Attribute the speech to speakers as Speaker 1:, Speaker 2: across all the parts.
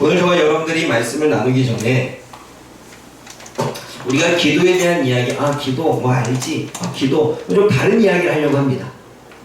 Speaker 1: 오늘 저와 여러분들이 말씀을 나누기 전에 우리가 기도에 대한 이야기, 아 기도 뭐 알지, 아 기도 좀 다른 이야기를 하려고 합니다.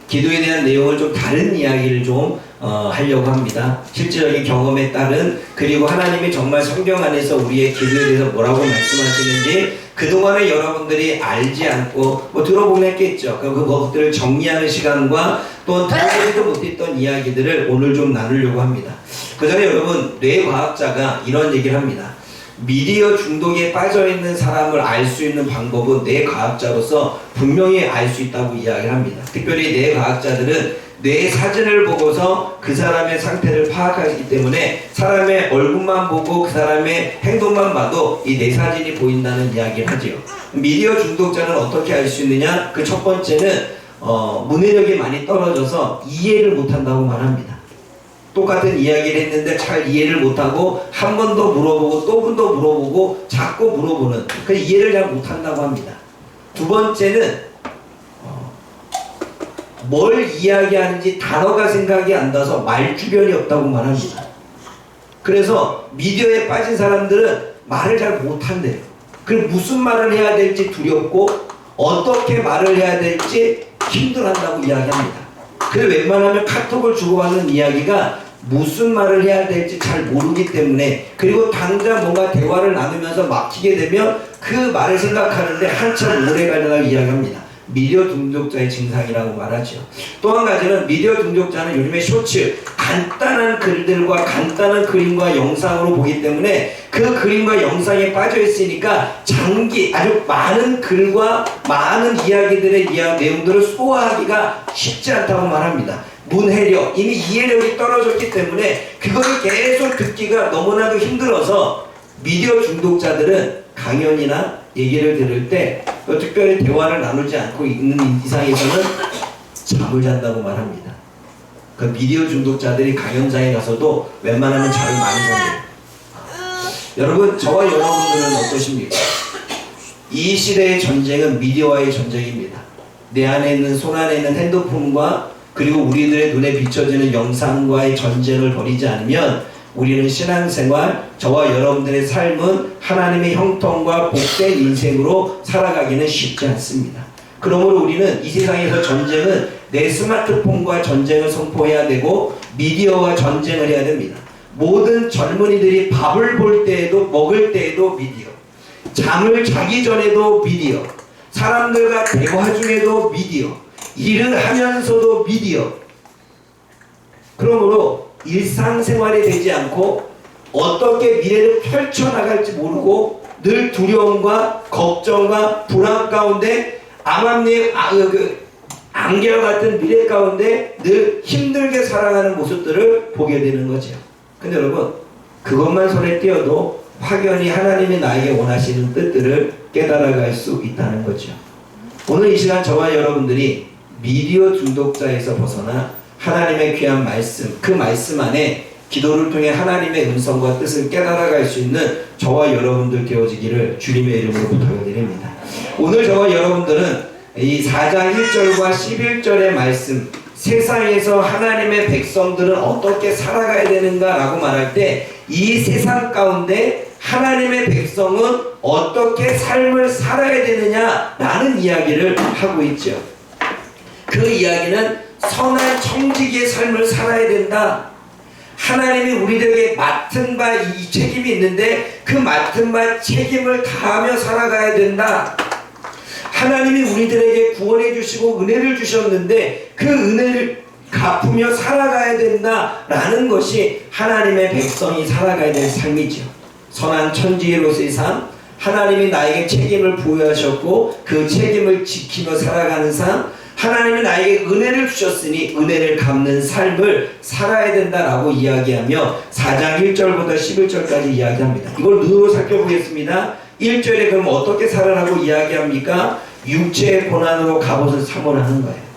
Speaker 1: 기도에 대한 내용을 좀 다른 이야기를 좀 어, 하려고 합니다. 실질적인 경험에 따른 그리고 하나님이 정말 성경 안에서 우리의 기도에 대해서 뭐라고 말씀하시는지 그동안에 여러분들이 알지 않고 뭐 들어보면 했겠죠. 그 그것들을 정리하는 시간과 또 들어보지도 못했던 이야기들을 오늘 좀 나누려고 합니다. 그 전에 여러분 뇌과학자가 이런 얘기를 합니다. 미디어 중독에 빠져 있는 사람을 알 수 있는 방법은 뇌과학자로서 분명히 알 수 있다고 이야기를 합니다. 특별히 뇌과학자들은 뇌 사진을 보고서 그 사람의 상태를 파악하기 때문에 사람의 얼굴만 보고 그 사람의 행동만 봐도 이 뇌 사진이 보인다는 이야기를 하지요. 미디어 중독자는 어떻게 알 수 있느냐? 그 첫 번째는 어, 문해력이 많이 떨어져서 이해를 못한다고 말합니다. 똑같은 이야기를 했는데 잘 이해를 못하고 한 번 더 물어보고 또 한 번 더 물어보고 자꾸 물어보는 그 이해를 잘 못한다고 합니다. 두 번째는 어, 뭘 이야기하는지 단어가 생각이 안 나서 말 주변이 없다고 말합니다. 그래서 미디어에 빠진 사람들은 말을 잘 못한대요. 그 무슨 말을 해야 될지 두렵고 어떻게 말을 해야 될지 힘들어한다고 이야기합니다. 그래 웬만하면 카톡을 주고받는 이야기가 무슨 말을 해야 될지 잘 모르기 때문에 그리고 당장 뭔가 대화를 나누면서 막히게 되면 그 말을 생각하는데 한참 오래 걸린다고 이야기합니다. 미디어 중독자의 증상이라고 말하죠. 또 한 가지는 미디어 중독자는 요즘에 쇼츠 간단한 글들과 간단한 그림과 영상으로 보기 때문에 그 그림과 영상에 빠져 있으니까 장기 아주 많은 글과 많은 이야기들의 이야 내용들을 소화하기가 쉽지 않다고 말합니다. 문해력 이미 이해력이 떨어졌기 때문에 그거를 계속 듣기가 너무나도 힘들어서 미디어 중독자들은 강연이나 얘기를 들을 때 어, 특별히 대화를 나누지 않고 있는 이상에서는 잠을 잔다고 말합니다. 그 미디어 중독자들이 강연장에 가서도 웬만하면 잠을 많이 잔대요. 여러분 저와 여러분들은 어떠십니까? 이 시대의 전쟁은 미디어와의 전쟁입니다. 내 안에 있는 손 안에 있는 핸드폰과 그리고 우리들의 눈에 비춰지는 영상과의 전쟁을 벌이지 않으면 우리는 신앙생활, 저와 여러분들의 삶은 하나님의 형통과 복된 인생으로 살아가기는 쉽지 않습니다. 그러므로 우리는 이 세상에서 전쟁은 내 스마트폰과 전쟁을 선포해야 되고 미디어와 전쟁을 해야 됩니다. 모든 젊은이들이 밥을 볼 때에도 먹을 때에도 미디어, 잠을 자기 전에도 미디어, 사람들과 대화 중에도 미디어, 일을 하면서도 미디어. 그러므로 일상생활이 되지 않고 어떻게 미래를 펼쳐나갈지 모르고 늘 두려움과 걱정과 불안 가운데 암암리의 아, 그, 그, 안개와 같은 미래 가운데 늘 힘들게 살아가는 모습들을 보게 되는 거죠. 근데 여러분 그것만 손에 띄어도 확연히 하나님이 나에게 원하시는 뜻들을 깨달아갈 수 있다는 거죠. 오늘 이 시간 저와 여러분들이 미디어 중독자에서 벗어나 하나님의 귀한 말씀, 그 말씀 안에 기도를 통해 하나님의 음성과 뜻을 깨달아갈 수 있는 저와 여러분들 되어지기를 주님의 이름으로 부탁을 드립니다. 오늘 저와 여러분들은 이 4장 1절과 11절의 말씀, 세상에서 하나님의 백성들은 어떻게 살아가야 되는가라고 말할 때 이 세상 가운데 하나님의 백성은 어떻게 삶을 살아야 되느냐라는 이야기를 하고 있죠. 그 이야기는 선한 청지기의 삶을 살아야 된다. 하나님이 우리들에게 맡은 바 이 책임이 있는데 그 맡은 바 책임을 다하며 살아가야 된다. 하나님이 우리들에게 구원해 주시고 은혜를 주셨는데 그 은혜를 갚으며 살아가야 된다라는 것이 하나님의 백성이 살아가야 될 삶이죠. 선한 천지로서의 삶, 하나님이 나에게 책임을 부여하셨고 그 책임을 지키며 살아가는 삶, 하나님이 나에게 은혜를 주셨으니 은혜를 갚는 삶을 살아야 된다라고 이야기하며 4장 1절부터 11절까지 이야기합니다. 이걸 눈으로 살펴보겠습니다. 1절에 그럼 어떻게 살아라고 이야기합니까? 육체의 고난으로 갑옷을 삼으라는 거예요.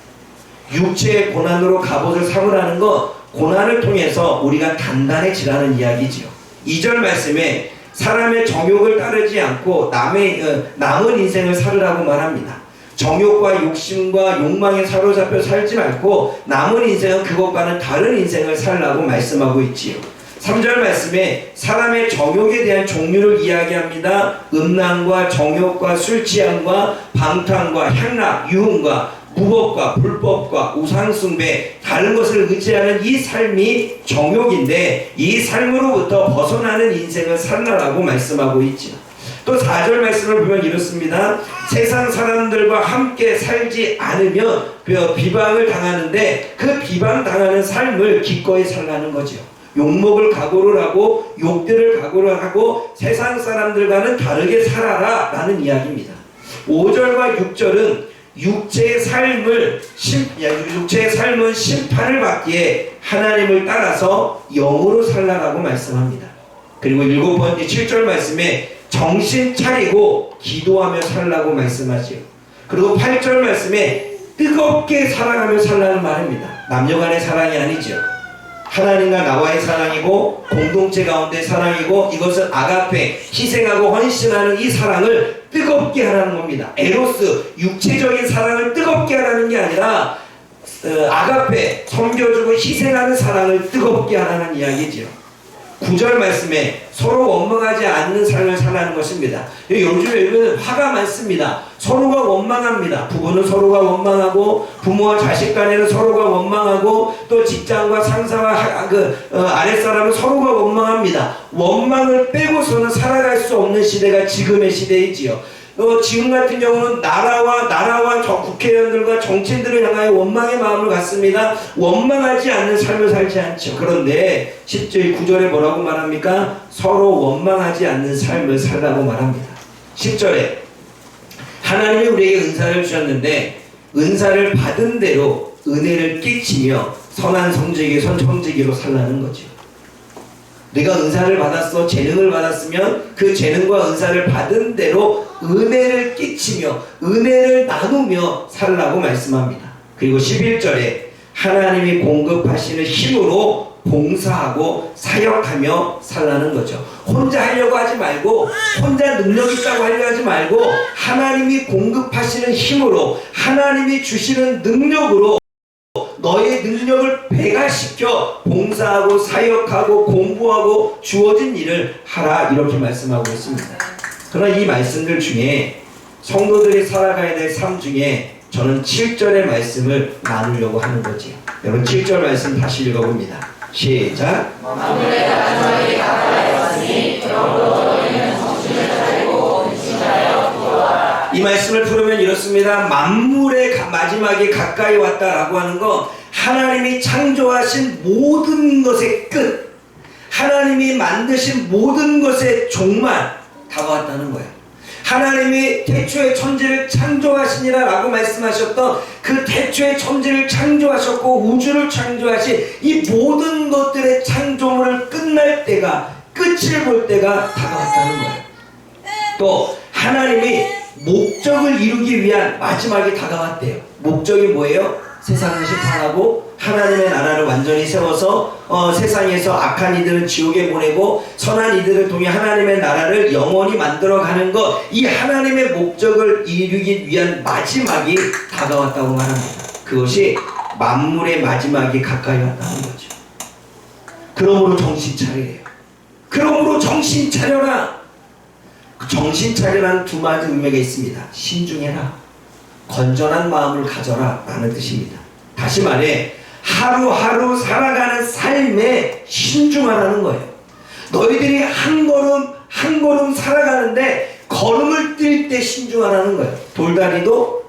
Speaker 1: 육체의 고난으로 갑옷을 삼으라는 거 고난을 통해서 우리가 단단해지라는 이야기지요. 2절 말씀에 사람의 정욕을 따르지 않고 남의 어, 남은 인생을 살으라고 말합니다. 정욕과 욕심과 욕망에 사로잡혀 살지 말고 남은 인생은 그것과는 다른 인생을 살라고 말씀하고 있지요. 3절 말씀에 사람의 정욕에 대한 종류를 이야기합니다. 음란과 정욕과 술 취함과 방탕과 향락, 유흥과 무법과 불법과 우상숭배 다른 것을 의지하는 이 삶이 정욕인데 이 삶으로부터 벗어나는 인생을 살라라고 말씀하고 있죠. 또 4절 말씀을 보면 이렇습니다. 세상 사람들과 함께 살지 않으면 비방을 당하는데 그 비방 당하는 삶을 기꺼이 살라는 거죠. 욕먹을 각오를 하고 욕들을 각오를 하고 세상 사람들과는 다르게 살아라 라는 이야기입니다. 5절과 6절은 육체의 삶을 심, 육체의 삶은 심판을 받기에 하나님을 따라서 영으로 살라라고 말씀합니다. 그리고 일곱 번째 7절 말씀에 정신 차리고 기도하며 살라고 말씀하지요. 그리고 8절 말씀에 뜨겁게 사랑하며 살라는 말입니다. 남녀 간의 사랑이 아니죠. 하나님과 나와의 사랑이고 공동체 가운데 사랑이고 이것은 아가페 희생하고 헌신하는 이 사랑을 뜨겁게 하라는 겁니다. 에로스 육체적인 사랑을 뜨겁게 하라는 게 아니라 어, 아가페 섬겨주고 희생하는 사랑을 뜨겁게 하라는 이야기죠. 9절 말씀에 서로 원망하지 않는 삶을 살라는 것입니다. 요즘에 화가 많습니다. 서로가 원망합니다. 부부는 서로가 원망하고 부모와 자식 간에는 서로가 원망하고 또 직장과 상사와 하, 그 어, 아랫사람은 서로가 원망합니다. 원망을 빼고서는 살아갈 수 없는 시대가 지금의 시대이지요. 어, 지금 같은 경우는 나라와 나라와 저 국회의원들과 정치인들을 향하여 원망의 마음을 갖습니다. 원망하지 않는 삶을 살지 않죠. 그런데 10절 9절에 뭐라고 말합니까? 서로 원망하지 않는 삶을 살라고 말합니다. 10절에 하나님이 우리에게 은사를 주셨는데 은사를 받은 대로 은혜를 끼치며 선한 성직이 선청지기로 살라는 거죠. 내가 은사를 받았어 재능을 받았으면 그 재능과 은사를 받은 대로 은혜를 끼치며 은혜를 나누며 살라고 말씀합니다. 그리고 11절에 하나님이 공급하시는 힘으로 봉사하고 사역하며 살라는 거죠. 혼자 하려고 하지 말고 혼자 능력 있다고 하려고 하지 말고 하나님이 공급하시는 힘으로 하나님이 주시는 능력으로 너의 능력을 배가시켜 봉사하고 사역하고 공부하고 주어진 일을 하라 이렇게 말씀하고 있습니다. 그러나 이 말씀들 중에 성도들이 살아가야 될 삶 중에 저는 7절의 말씀을 나누려고 하는 거지. 여러분 7절 말씀 다시 읽어봅니다. 시작. 이 말씀을 풀으면 이렇습니다. 만물의 가- 마지막에 가까이 왔다라고 하는 거 하나님이 창조하신 모든 것의 끝, 하나님이 만드신 모든 것의 종말 다가왔다는 거예요. 하나님이 태초의 천지를 창조하시니라 라고 말씀하셨던 그 태초의 천지를 창조하셨고 우주를 창조하신 이 모든 것들의 창조물을 끝날 때가 끝을 볼 때가 다가왔다는 거예요. 또 하나님이 목적을 이루기 위한 마지막이 다가왔대요. 목적이 뭐예요? 세상을 심판하고 하나님의 나라를 완전히 세워서 어, 세상에서 악한 이들은 지옥에 보내고 선한 이들을 통해 하나님의 나라를 영원히 만들어가는 것, 이 하나님의 목적을 이루기 위한 마지막이 다가왔다고 말합니다. 그것이 만물의 마지막이 가까이 왔다는 거죠. 그러므로 정신 차리래요. 그러므로 정신 차려라. 그 정신 차리라는 두 가지 의미가 있습니다. 신중해라. 건전한 마음을 가져라. 라는 뜻입니다. 다시 말해, 하루하루 살아가는 삶에 신중하라는 거예요. 너희들이 한 걸음, 한 걸음 살아가는데 걸음을 뛸 때 신중하라는 거예요. 돌다리도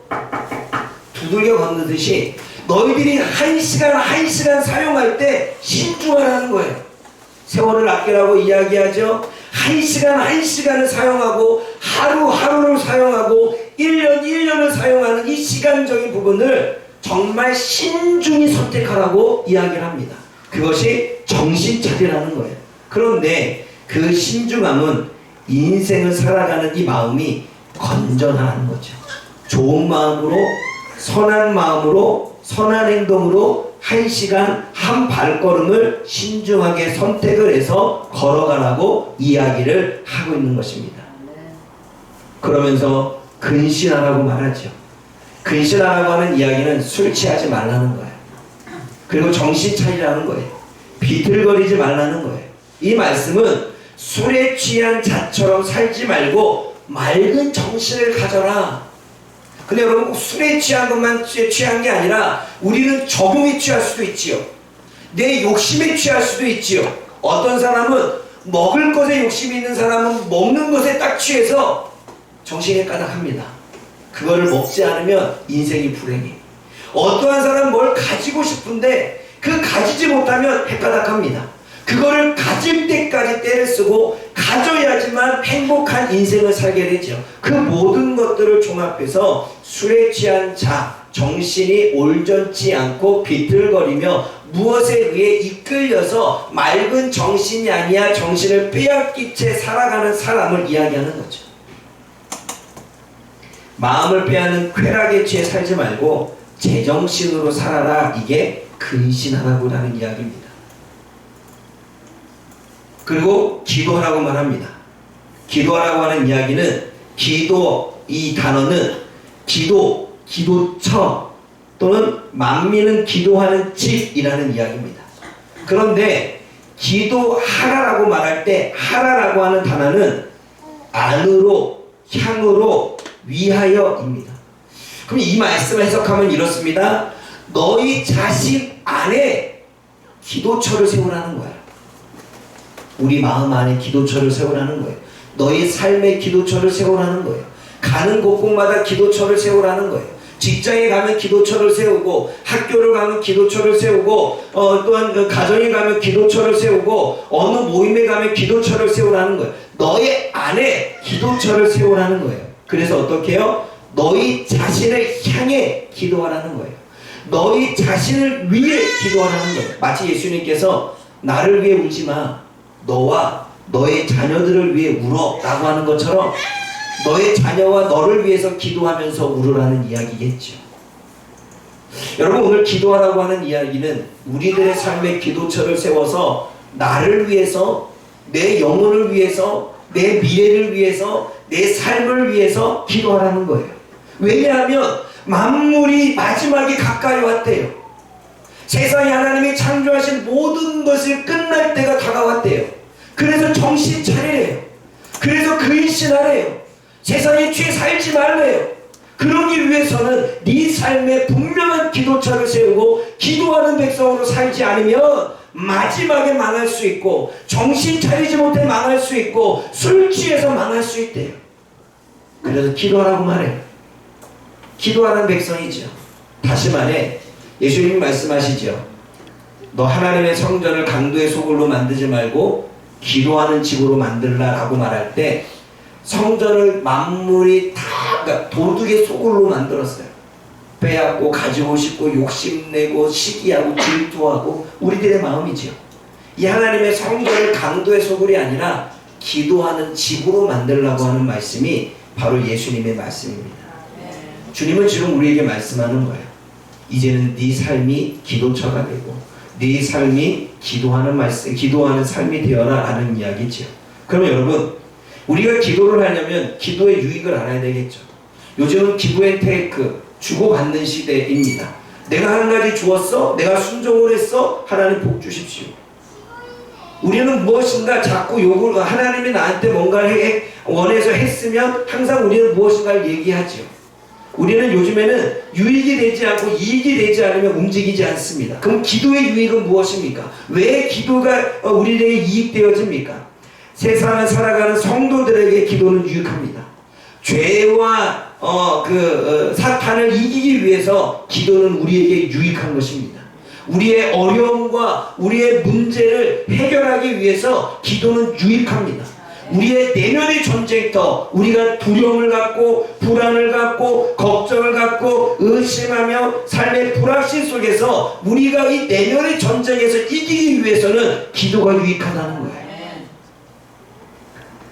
Speaker 1: 두들겨 걷는 듯이 너희들이 한 시간, 한 시간 사용할 때 신중하라는 거예요. 세월을 아끼라고 이야기하죠. 한 시간 한 시간을 사용하고 하루 하루를 사용하고 1년 1년을 사용하는 이 시간적인 부분을 정말 신중히 선택하라고 이야기를 합니다. 그것이 정신 차리라는 거예요. 그런데 그 신중함은 인생을 살아가는 이 마음이 건전하는 거죠. 좋은 마음으로 선한 마음으로 선한 행동으로 한 시간 한 발걸음을 신중하게 선택을 해서 걸어가라고 이야기를 하고 있는 것입니다. 그러면서 근신하라고 말하죠. 근신하라고 하는 이야기는 술 취하지 말라는 거예요. 그리고 정신 차리라는 거예요. 비틀거리지 말라는 거예요. 이 말씀은 술에 취한 자처럼 살지 말고 맑은 정신을 가져라. 근데 여러분 꼭 술에 취한 것만 취- 취한 게 아니라 우리는 적응에 취할 수도 있지요. 내 욕심에 취할 수도 있지요. 어떤 사람은 먹을 것에 욕심이 있는 사람은 먹는 것에 딱 취해서 정신이 까닥합니다. 그거를 먹지 않으면 인생이 불행해. 어떠한 사람은 뭘 가지고 싶은데 그 가지지 못하면 헷가닥합니다. 그거를 가질 때까지 때를 쓰고 가져야지만 행복한 인생을 살게 되죠. 그 모든 것들을 종합해서 술에 취한 자, 정신이 올전치 않고 비틀거리며 무엇에 의해 이끌려서 맑은 정신이 아니야 정신을 빼앗긴 채 살아가는 사람을 이야기하는 거죠. 마음을 빼앗는 쾌락에 취해 살지 말고 제정신으로 살아라 이게 근신하라고라는 이야기입니다. 그리고 기도하라고 말합니다. 기도하라고 하는 이야기는 기도 이 단어는 기도 기도처 또는 만민은 기도하는 집이라는 이야기입니다. 그런데 기도하라라고 말할 때 하라라고 하는 단어는 안으로 향으로 위하여입니다. 그럼 이 말씀을 해석하면 이렇습니다. 너희 자신 안에 기도처를 세우라는 거야. 우리 마음 안에 기도처를 세우라는 거예요. 너희 삶의 기도처를 세우라는 거예요. 가는 곳곳마다 기도처를 세우라는 거예요. 직장에 가면 기도처를 세우고 학교를 가면 기도처를 세우고 어, 또한 그 가정에 가면 기도처를 세우고 어느 모임에 가면 기도처를 세우라는 거예요. 너의 안에 기도처를 세우라는 거예요. 그래서 어떻게 해요? 너희 자신을 향해 기도하라는 거예요. 너희 자신을 위해 기도하라는 거예요. 마치 예수님께서 나를 위해 울지 마. 너와 너의 자녀들을 위해 울어라고 하는 것처럼 너의 자녀와 너를 위해서 기도하면서 울으라는 이야기겠죠. 여러분 오늘 기도하라고 하는 이야기는 우리들의 삶의 기도처를 세워서 나를 위해서 내 영혼을 위해서 내 미래를 위해서 내 삶을 위해서 기도하라는 거예요. 왜냐하면 만물이 마지막에 가까이 왔대요. 세상에 하나님이 창조하신 모든 것을 끝날 때가 다가왔대요. 그래서 정신 차리래요. 그래서 근신하래요. 세상에 취해 살지 말래요. 그러기 위해서는 네 삶에 분명한 기도처를 세우고 기도하는 백성으로 살지 않으면 마지막에 망할 수 있고 정신 차리지 못해 망할 수 있고 술 취해서 망할 수 있대요. 그래서 기도하라고 말해요. 기도하는 백성이죠. 다시 말해 예수님이 말씀하시죠. 너 하나님의 성전을 강도의 소굴로 만들지 말고 기도하는 집으로 만들라라고 말할 때 성전을 만물이 다 그러니까 도둑의 소굴로 만들었어요. 빼앗고 가지고 싶고 욕심내고 시기하고 질투하고 우리들의 마음이지요. 이 하나님의 성전을 강도의 소굴이 아니라 기도하는 집으로 만들라고 하는 말씀이 바로 예수님의 말씀입니다. 주님은 지금 우리에게 말씀하는 거예요. 이제는 네 삶이 기도처가 되고 네 삶이 기도하는 말씀, 기도하는 삶이 되어라라는 이야기죠. 그러면 여러분 우리가 기도를 하려면 기도의 유익을 알아야 되겠죠. 요즘은 기브앤테이크 주고받는 시대입니다. 내가 한 가지 주었어, 내가 순종을 했어, 하나님 복 주십시오. 우리는 무엇인가 자꾸 요구를 하나님이 나한테 뭔가를 해, 원해서 했으면 항상 우리는 무엇인가를 얘기하죠. 우리는 요즘에는 유익이 되지 않고 이익이 되지 않으면 움직이지 않습니다. 그럼 기도의 유익은 무엇입니까? 왜 기도가 어, 우리에게 이익되어집니까? 세상을 살아가는 성도들에게 기도는 유익합니다. 죄와 어, 그 어, 사탄을 이기기 위해서 기도는 우리에게 유익한 것입니다. 우리의 어려움과 우리의 문제를 해결하기 위해서 기도는 유익합니다. 우리의 내면의 전쟁터, 우리가 두려움을 갖고 불안을 갖고 걱정을 갖고 의심하며 삶의 불확신 속에서 우리가 이 내면의 전쟁에서 이기기 위해서는 기도가 유익하다는 거예요.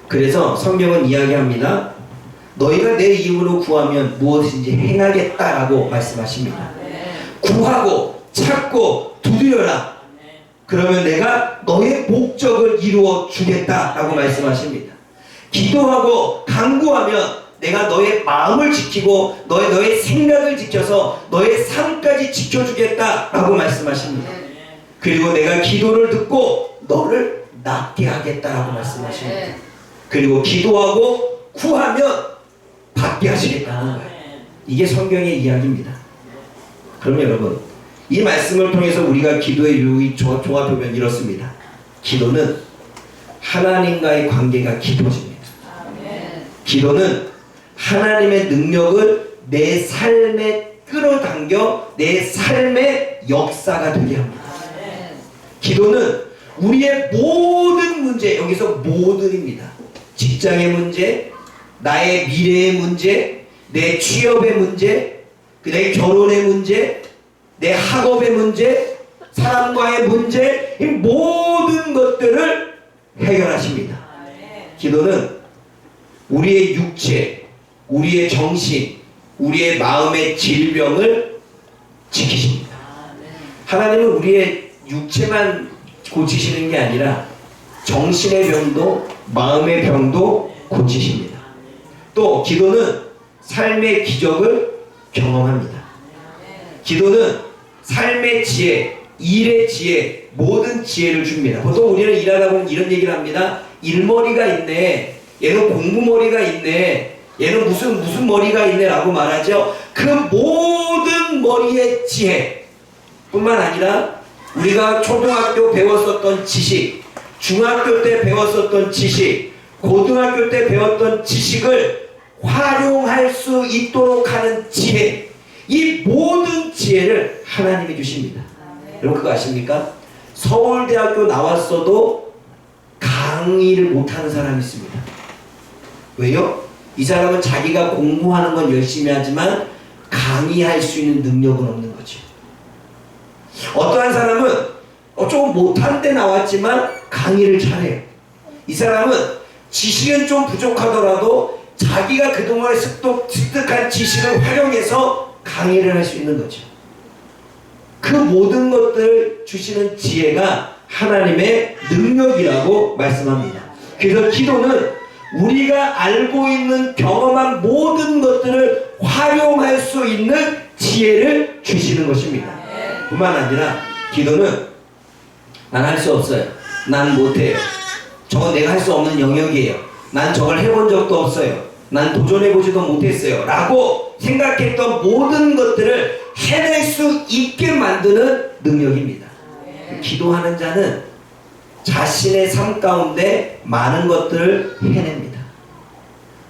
Speaker 1: 그래서 성경은 이야기합니다. 너희가 내 이름으로 구하면 무엇인지 행하겠다라고 말씀하십니다. 구하고 찾고 두드려라. 그러면 내가 너의 목적을 이루어 주겠다라고 말씀하십니다. 기도하고 간구하면 내가 너의 마음을 지키고 너의 너의 생각을 지켜서 너의 삶까지 지켜주겠다라고 말씀하십니다. 그리고 내가 기도를 듣고 너를 낫게 하겠다라고 말씀하십니다.
Speaker 2: 네.
Speaker 1: 그리고 기도하고 구하면 받게 하시겠다는 거예요. 이게 성경의 이야기입니다. 그럼 여러분, 이 말씀을 통해서 우리가 기도의 유익 조- 종합해보면 이렇습니다. 기도는 하나님과의 관계가 깊어집니다.
Speaker 2: 네.
Speaker 1: 기도는 하나님의 능력을 내 삶에 끌어당겨 내 삶의 역사가 되게 합니다.
Speaker 2: 네.
Speaker 1: 기도는 우리의 모든 문제, 여기서 모든입니다. 직장의 문제, 나의 미래의 문제, 내 취업의 문제, 그내 결혼의 문제, 내 학업의 문제, 사람과의 문제, 이 모든 것들을 해결하십니다. 기도는 우리의 육체, 우리의 정신, 우리의 마음의 질병을 지키십니다. 하나님은 우리의 육체만 고치시는 게 아니라 정신의 병도 마음의 병도 고치십니다. 또 기도는 삶의 기적을 경험합니다. 기도는 삶의 지혜, 일의 지혜, 모든 지혜를 줍니다. 보통 우리는 일하다 보면 이런 얘기를 합니다. 일머리가 있네. 얘는 공부머리가 있네. 얘는 무슨 무슨 머리가 있네라고 말하죠. 그 모든 머리의 지혜 뿐만 아니라 우리가 초등학교 배웠었던 지식, 중학교 때 배웠었던 지식, 고등학교 때 배웠던 지식을 활용할 수 있도록 하는 지혜, 이 모든 지혜를 하나님이 주십니다. 여러분 그거 아십니까? 서울대학교 나왔어도 강의를 못하는 사람이 있습니다. 왜요? 이 사람은 자기가 공부하는 건 열심히 하지만 강의할 수 있는 능력은 없는 거죠. 어떠한 사람은 어, 조금 못한 데 나왔지만 강의를 잘해요. 이 사람은 지식은 좀 부족하더라도 자기가 그동안 습득, 습득한 지식을 활용해서 강의를 할 수 있는 거죠. 그 모든 것들을 주시는 지혜가 하나님의 능력이라고 말씀합니다. 그래서 기도는 우리가 알고 있는 경험한 모든 것들을 활용할 수 있는 지혜를 주시는 것입니다. 뿐만 아니라 기도는 난 할 수 없어요. 난 못해요. 저건 내가 할 수 없는 영역이에요. 난 저걸 해본 적도 없어요. 난 도전해보지도 못했어요. 라고 생각했던 모든 것들을 해낼 수 있게 만드는 능력입니다. 기도하는 자는 자신의 삶 가운데 많은 것들을 해냅니다.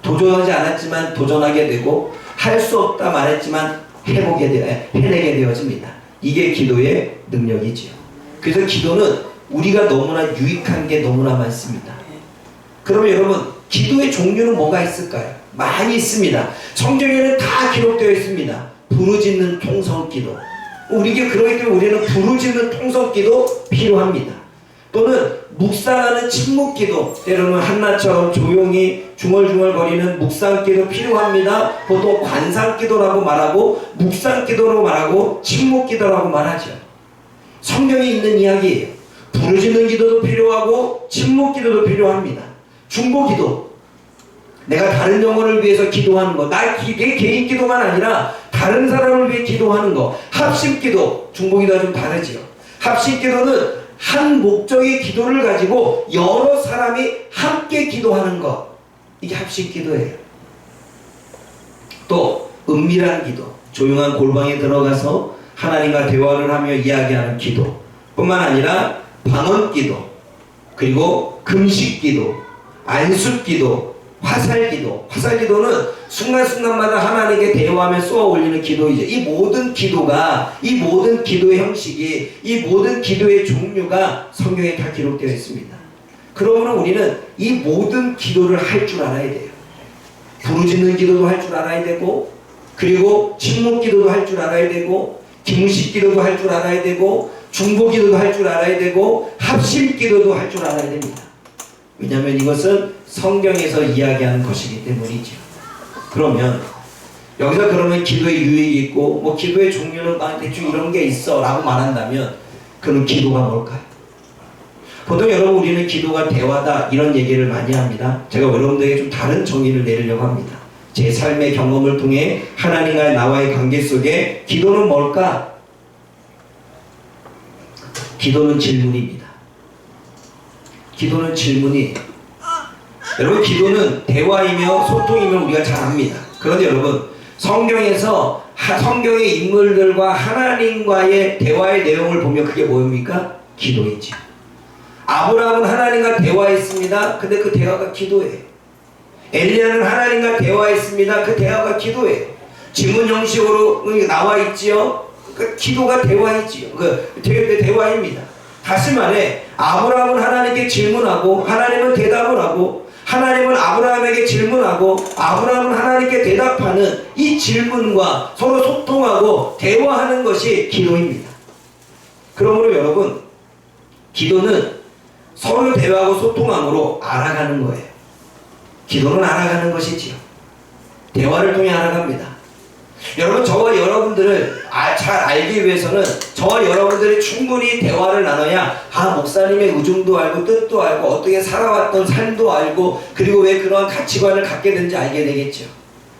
Speaker 1: 도전하지 않았지만 도전하게 되고 할 수 없다 말했지만 해보게 되, 해내게 되어집니다. 이게 기도의 능력이지요. 그래서 기도는 우리가 너무나 유익한 게 너무나 많습니다. 그러면 여러분 기도의 종류는 뭐가 있을까요? 많이 있습니다. 성경에는 다 기록되어 있습니다. 부르짖는 통성기도. 우리에게 그러기 때문에 우리는 부르짖는 통성기도 필요합니다. 또는 묵상하는 침묵기도 때로는 한나처럼 조용히 중얼중얼거리는 묵상기도 필요합니다. 보통 관상기도라고 말하고 묵상기도라고 말하고 침묵기도라고 말하죠. 성경에 있는 이야기예요. 부르짖는 기도도 필요하고 침묵기도도 필요합니다. 중보 기도. 내가 다른 영혼을 위해서 기도하는 거, 나 기- 내 개인 기도만 아니라 다른 사람을 위해 기도하는 거, 합심 기도, 중보 기도와 좀 다르지요. 합심 기도는 한 목적의 기도를 가지고 여러 사람이 함께 기도하는 것, 이게 합심 기도예요. 또 은밀한 기도, 조용한 골방에 들어가서 하나님과 대화를 하며 이야기하는 기도, 뿐만 아니라 방언 기도, 그리고 금식 기도, 안식기도, 화살기도. 화살기도는 순간순간마다 하나님께 대화하며 쏘아 올리는 기도이죠. 이 모든 기도가, 이 모든 기도의 형식이, 이 모든 기도의 종류가 성경에 다 기록되어 있습니다. 그러면 우리는 이 모든 기도를 할 줄 알아야 돼요. 부르짖는 기도도 할 줄 알아야 되고, 그리고 침묵 기도도 할 줄 알아야 되고, 김식 기도도 할 줄 알아야 되고, 중보 기도도 할 줄 알아야 되고, 합심 기도도 할 줄 알아야 됩니다. 왜냐하면 이것은 성경에서 이야기하는 것이기 때문이죠. 그러면 여기서 그러면 기도의 유익이 있고 뭐 기도의 종류는 막 대충 이런 게 있어 라고 말한다면 그럼 기도가 뭘까요? 보통 여러분 우리는 기도가 대화다 이런 얘기를 많이 합니다. 제가 여러분들에게 좀 다른 정의를 내리려고 합니다. 제 삶의 경험을 통해 하나님과 나와의 관계 속에 기도는 뭘까? 기도는 질문입니다. 기도는 질문이 여러분 기도는 대화이며 소통이며 우리가 잘 압니다. 그런데 여러분 성경에서 하- 성경의 인물들과 하나님과의 대화의 내용을 보면 그게 뭐입니까? 기도이지. 아브라함은 하나님과 대화했습니다. 근데 그 대화가 기도예요. 엘리야는 하나님과 대화했습니다. 그 대화가 기도예요. 지문 형식으로 나와 있지요. 그 기도가 대화이지요. 그 대- 대화입니다. 다시 말해 아브라함은 하나님께 질문하고 하나님은 대답을 하고 하나님은 아브라함에게 질문하고 아브라함은 하나님께 대답하는 이 질문과 서로 소통하고 대화하는 것이 기도입니다. 그러므로 여러분 기도는 서로 대화하고 소통함으로 알아가는 거예요. 기도는 알아가는 것이지요. 대화를 통해 알아갑니다. 여러분 저와 여러분들을 아- 잘 알기 위해서는 저와 여러분들이 충분히 대화를 나눠야 아 목사님의 의중도 알고 뜻도 알고 어떻게 살아왔던 삶도 알고 그리고 왜 그러한 가치관을 갖게 된지 알게 되겠죠.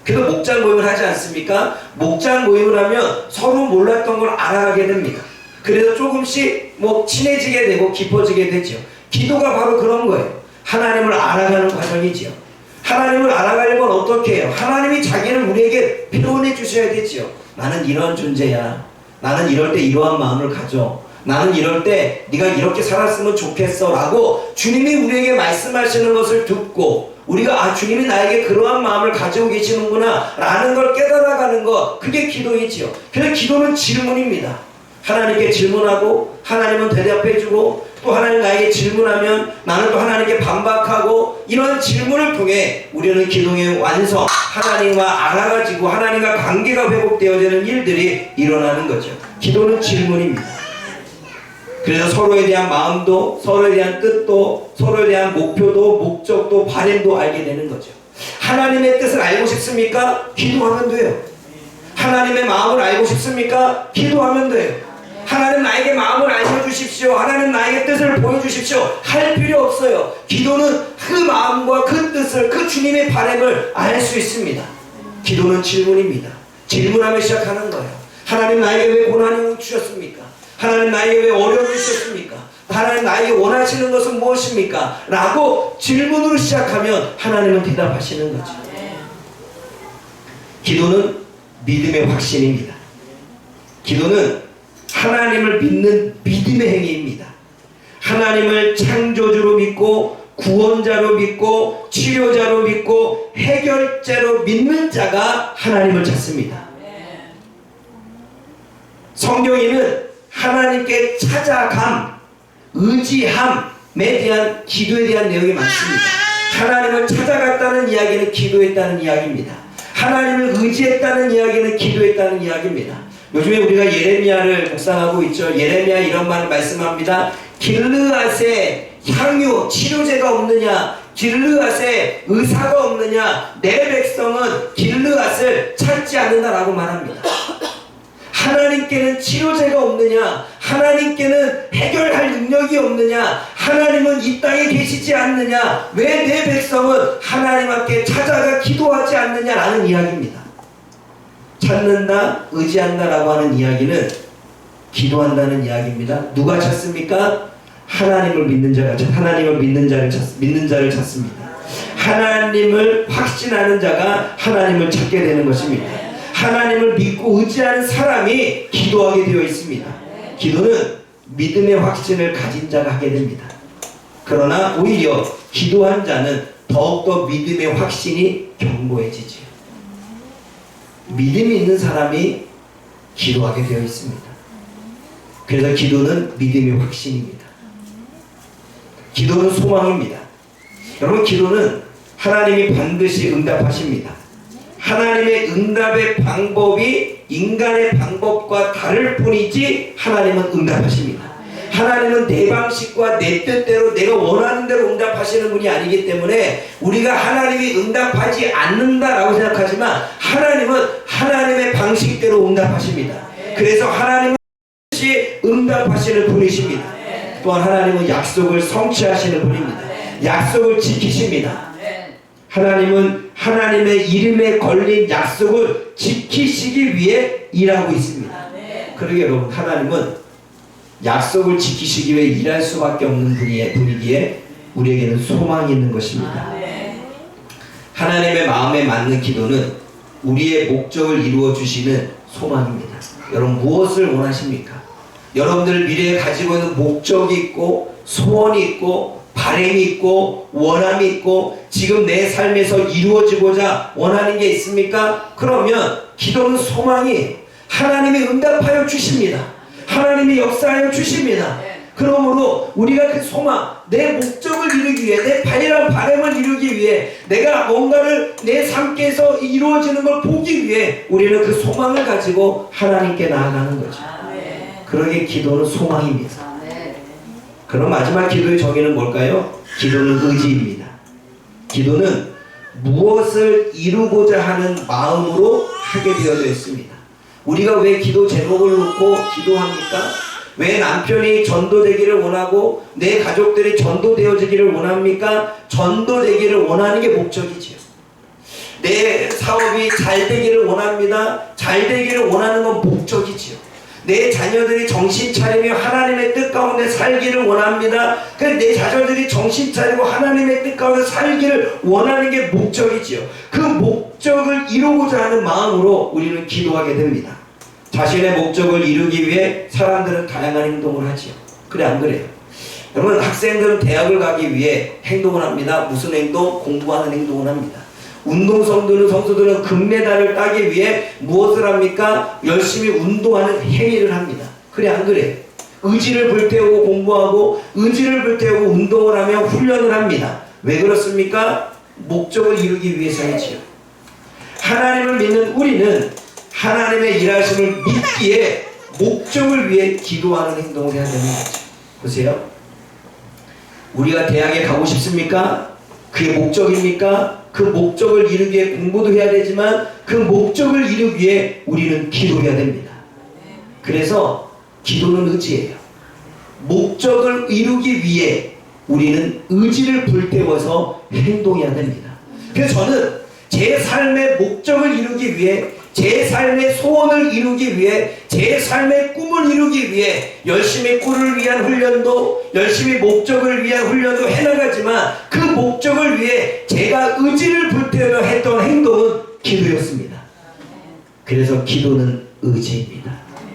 Speaker 1: 그래서 목장 모임을 하지 않습니까? 목장 모임을 하면 서로 몰랐던 걸 알아가게 됩니다. 그래서 조금씩 뭐 친해지게 되고 깊어지게 되죠. 기도가 바로 그런 거예요. 하나님을 알아가는 과정이지요. 하나님을 알아가려면 어떻게 해요? 하나님이 자기를 우리에게 표현해 주셔야 되지요. 나는 이런 존재야. 나는 이럴 때 이러한 마음을 가져. 나는 이럴 때 네가 이렇게 살았으면 좋겠어라고 주님이 우리에게 말씀하시는 것을 듣고 우리가 아 주님이 나에게 그러한 마음을 가지고 계시는구나라는 걸 깨달아가는 것 그게 기도이지요. 그래서 기도는 질문입니다. 하나님께 질문하고 하나님은 대답해주고 또 하나님 나에게 질문하면 나는 또 하나님께 반박하고 이런 질문을 통해 우리는 기도의 완성 하나님과 알아가지고 하나님과 관계가 회복되어지는 일들이 일어나는 거죠. 기도는 질문입니다. 그래서 서로에 대한 마음도 서로에 대한 뜻도 서로에 대한 목표도 목적도 바램도 알게 되는 거죠. 하나님의 뜻을 알고 싶습니까? 기도하면 돼요. 하나님의 마음을 알고 싶습니까? 기도하면 돼요. 하나님 나에게 마음을 알려주십시오. 하나님 나에게 뜻을 보여 주십시오. 할 필요 없어요. 기도는 그 마음과 그 뜻을 그 주님의 바램을 알 수 있습니다. 기도는 질문입니다. 질문하며 시작하는 거예요. 하나님 나에게 왜 고난을 주셨습니까? 하나님 나에게 왜 어려움을 주셨습니까? 하나님 나에게 원하시는 것은 무엇입니까? 라고 질문으로 시작하면 하나님은 대답하시는 거죠. 기도는 믿음의 확신입니다. 기도는 하나님을 믿는 믿음의 행위입니다. 하나님을 창조주로 믿고 구원자로 믿고 치료자로 믿고 해결자로 믿는 자가 하나님을 찾습니다. 성경에는 하나님께 찾아감, 의지함에 대한 기도에 대한 내용이 많습니다. 하나님을 찾아갔다는 이야기는 기도했다는 이야기입니다. 하나님을 의지했다는 이야기는 기도했다는 이야기입니다. 요즘에 우리가 예레미야를 묵상하고 있죠. 예레미야 이런 말을 말씀합니다. 길르앗에 향유 치료제가 없느냐? 길르앗에 의사가 없느냐? 내 백성은 길르앗을 찾지 않는다라고 말합니다. 하나님께는 치료제가 없느냐? 하나님께는 해결할 능력이 없느냐? 하나님은 이 땅에 계시지 않느냐? 왜 내 백성은 하나님 앞에 찾아가 기도하지 않느냐라는 이야기입니다. 찾는다, 의지한다라고 하는 이야기는 기도한다는 이야기입니다. 누가 찾습니까? 하나님을 믿는 자가 찾, 하나님을 믿는 자를 찾, 믿는 자를 찾습니다. 하나님을 확신하는 자가 하나님을 찾게 되는 것입니다. 하나님을 믿고 의지하는 사람이 기도하게 되어 있습니다. 기도는 믿음의 확신을 가진 자가 하게 됩니다. 그러나 오히려 기도한 자는 더욱더 믿음의 확신이 견고해지지요. 믿음이 있는 사람이 기도하게 되어 있습니다. 그래서 기도는 믿음의 확신입니다. 기도는 소망입니다. 여러분 기도는 하나님이 반드시 응답하십니다. 하나님의 응답의 방법이 인간의 방법과 다를 뿐이지 하나님은 응답하십니다. 하나님은 내 방식과 내 뜻대로 내가 원하는 대로 응답하시는 분이 아니기 때문에 우리가 하나님이 응답하지 않는다라고 생각하지만 하나님은 하나님의 방식대로 응답하십니다. 그래서 하나님은 응답하시는 분이십니다. 또한 하나님은 약속을 성취하시는 분입니다. 약속을 지키십니다. 하나님은 하나님의 이름에 걸린 약속을 지키시기 위해 일하고 있습니다. 그러게 여러분 하나님은 약속을 지키시기 위해 일할 수밖에 없는 분이에, 분이기에 우리에게는 소망이 있는 것입니다. 하나님의 마음에 맞는 기도는 우리의 목적을 이루어 주시는 소망입니다. 여러분 무엇을 원하십니까? 여러분들 미래에 가지고 있는 목적이 있고 소원이 있고 바람이 있고 원함이 있고 지금 내 삶에서 이루어지고자 원하는 게 있습니까? 그러면 기도는 소망이 하나님이 응답하여 주십니다. 하나님이 역사하여 주십니다. 그러므로 우리가 그 소망, 내 목적을 이루기 위해, 내 바이란 바람을 이루기 위해, 내가 뭔가를 내 삶께서 이루어지는 걸 보기 위해 우리는 그 소망을 가지고 하나님께 나아가는 거죠. 그러기에 기도는 소망입니다. 그럼 마지막 기도의 정의는 뭘까요? 기도는 의지입니다. 기도는 무엇을 이루고자 하는 마음으로 하게 되어져 있습니다. 우리가 왜 기도 제목을 놓고 기도합니까? 왜 남편이 전도되기를 원하고 내 가족들이 전도되어지기를 원합니까? 전도되기를 원하는 게 목적이지요. 내 사업이 잘 되기를 원합니다. 잘 되기를 원하는 건 목적이지요. 내 자녀들이 정신 차리며 하나님의 뜻 가운데 살기를 원합니다. 그래서 내 자녀들이 정신 차리고 하나님의 뜻 가운데 살기를 원하는 게 목적이지요. 그 목적을 이루고자 하는 마음으로 우리는 기도하게 됩니다. 자신의 목적을 이루기 위해 사람들은 다양한 행동을 하지요. 그래 안 그래요? 여러분 학생들은 대학을 가기 위해 행동을 합니다. 무슨 행동? 공부하는 행동을 합니다. 운동선수들은 선수들은 금메달을 따기 위해 무엇을 합니까? 열심히 운동하는 행위를 합니다. 그래 안 그래? 의지를 불태우고 공부하고 의지를 불태우고 운동을 하며 훈련을 합니다. 왜 그렇습니까? 목적을 이루기 위해서이지요. 하나님을 믿는 우리는 하나님의 일하심을 믿기에 목적을 위해 기도하는 행동을 해야 되는 거죠. 보세요. 우리가 대학에 가고 싶습니까? 그게 목적입니까? 그 목적을 이루기 위해 공부도 해야 되지만 그 목적을 이루기 위해 우리는 기도해야 됩니다. 그래서 기도는 의지예요. 목적을 이루기 위해 우리는 의지를 불태워서 행동해야 됩니다. 그래서 저는 제 삶의 목적을 이루기 위해 제 삶의 소원을 이루기 위해 제 삶의 꿈을 이루기 위해 열심히 꿀을 위한 훈련도 열심히 목적을 위한 훈련도 해나가지만 그 목적을 위해 제가 의지를 불태워 했던 행동은 기도였습니다. 그래서 기도는 의지입니다.